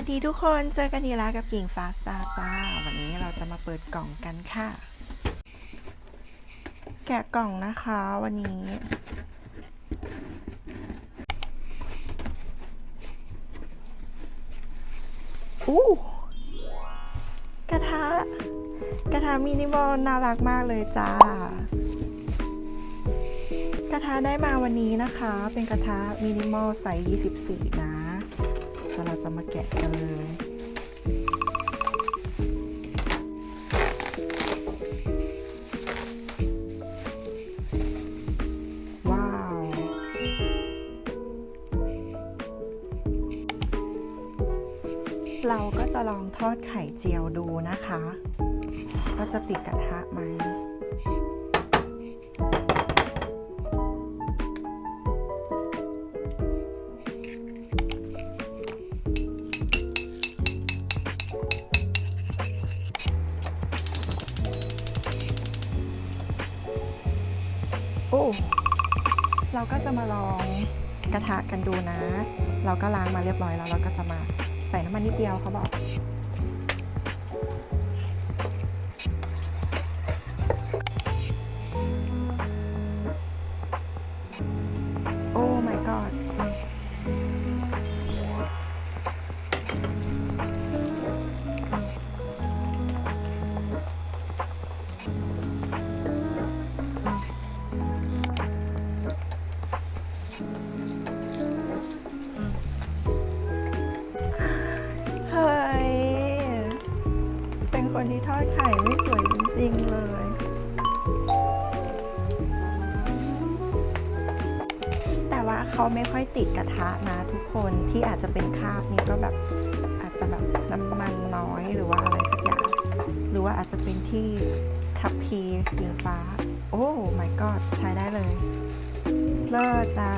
สดีทุกคน เจอกันอีกแล้วกับกิ่งฟ้าสตาร์จ้า วันนี้เราจะมาเปิดกล่องกันค่ะ แกะกล่องนะคะวันนี้ อู้กระทะ กระทะมินิมอลน่ารักมากเลยจ้า กระทะได้มาวันนี้นะคะ เป็นกระทะมินิมอลไซส์24 นะ เดี๋ยวเราจะมาแกะกันเลยว้าวเราก็จะลองทอดไข่เจียวดูนะคะว่าจะติดกระทะไหม เราก็จะมาลองกระทะกันดูนะ เราก็ล้างมาเรียบร้อยแล้ว เราก็จะมาใส่น้ำมันนิดเดียวเขาบอก อดไข่ไม่สวยจริง ๆ เลย แต่ว่าเขาไม่ค่อยติดกระทะนะทุกคนที่อาจจะเป็นคาบนี้ก็แบบอาจจะแบบน้ำมันน้อยหรือว่าอะไรสักอย่าง หรือว่าอาจจะเป็นที่ทับพีกิงฟ้า โอ้ my god ใช้ได้เลย เลิศอะ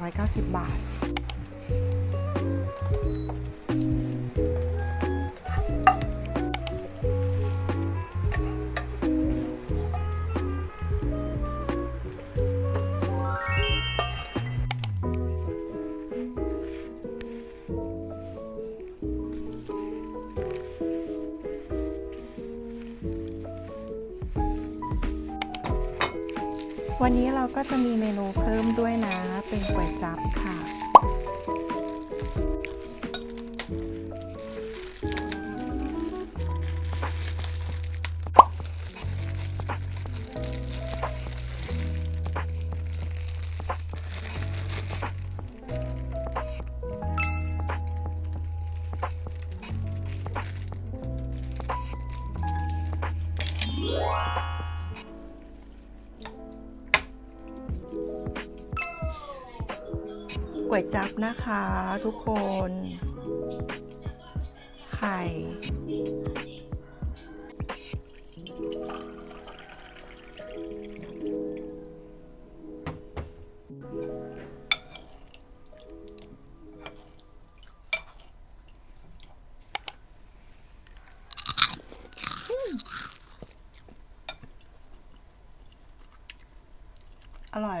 290 บาท วันนี้เราก็จะมีเมนูเพิ่มด้วยนะ เป็นก๋วยจั๊บค่ะ ก๋วยจับนะคะทุกคน ไข่ อร่อย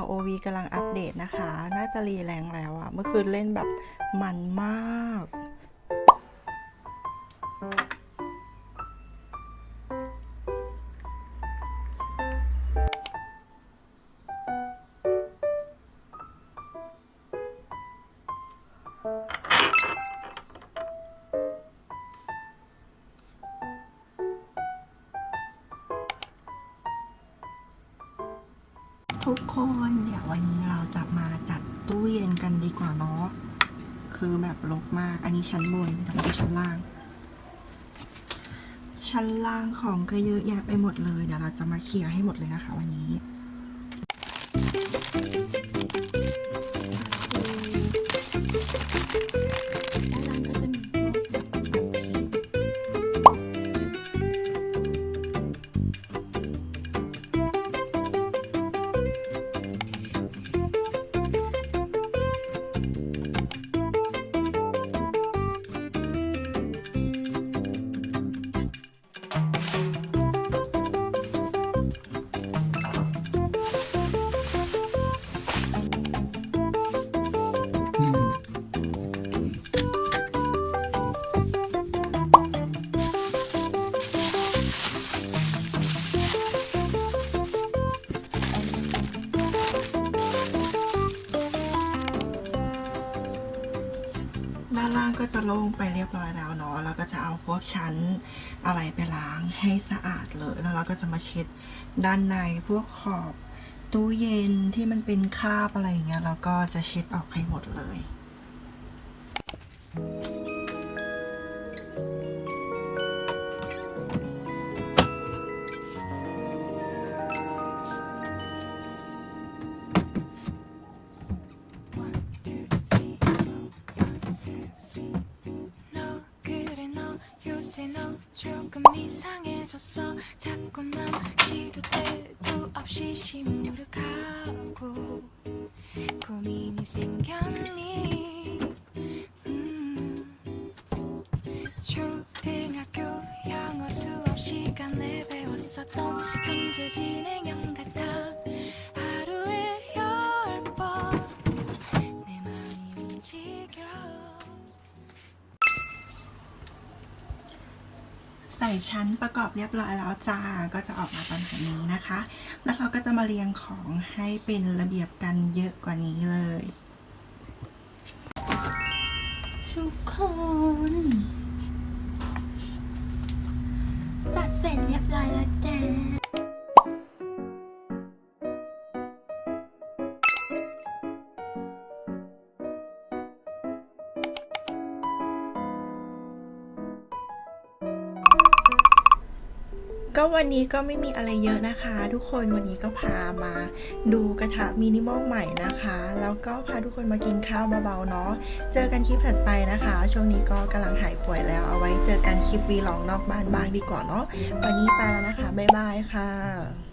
ROV กำลังอัปเดตนะคะ น่าจะรีแรงแล้วอะเมื่อคืนเล่นแบบมันมากอ ทุกคนเดี๋ยววันนี้เราจะมาจัดตู้เย็นกันดีกว่าเนาะคือแบบรกมาก อันนี้ชั้นบนเดี๋ยวมาดูชั้นล่าง ชั้นล่างของก็เยอะแยะไปหมดเลยเดี๋ยวเราจะมาเคลียร์ให้หมดเลยนะคะวันนี้ ก็จะโล่งไปเรียบร้อยแล้วเนาะแล้วก็จะเอาพวกชั้นอะไรไปล้างให้สะอาดเลย แล้วเราก็จะมาเช็ดด้านในพวกขอบตู้เย็นที่มันเป็นคราบอะไรอย่างเงี้ยเราก็จะเช็ดออกให้หมดเลย너 이상해졌어. 자꾸만 시도 때도 없이 시무룩하고 고민이 생겼니? 음. 초등학교 영어 수업 시간에 배웠었던 현재 진행형 같아 ชั้นประกอบเรียบร้อยแล้วจ้า ก็จะออกมาประมาณนี้นะคะ แล้วเราก็จะมาเรียงของให้เป็นระเบียบกันเยอะกว่านี้เลย ทุกคน จัดเสร็จเรียบร้อยแล้วจ้า ก็วันนี้ก็ไม่มีอะไรเยอะนะคะ ทุกคนวันนี้ก็พามาดูกระทะมินิมอลใหม่นะคะ แล้วก็พาทุกคนมากินข้าวเบาๆเนาะเจอกันคลิปถัดไปนะคะ ช่วงนี้ก็กำลังหายป่วยแล้วเอาไว้เจอกันคลิปวีลองนอกบ้านบ้างดีกว่าเนาะวันนี้ไปแล้วนะคะบ๊ายบายค่ะ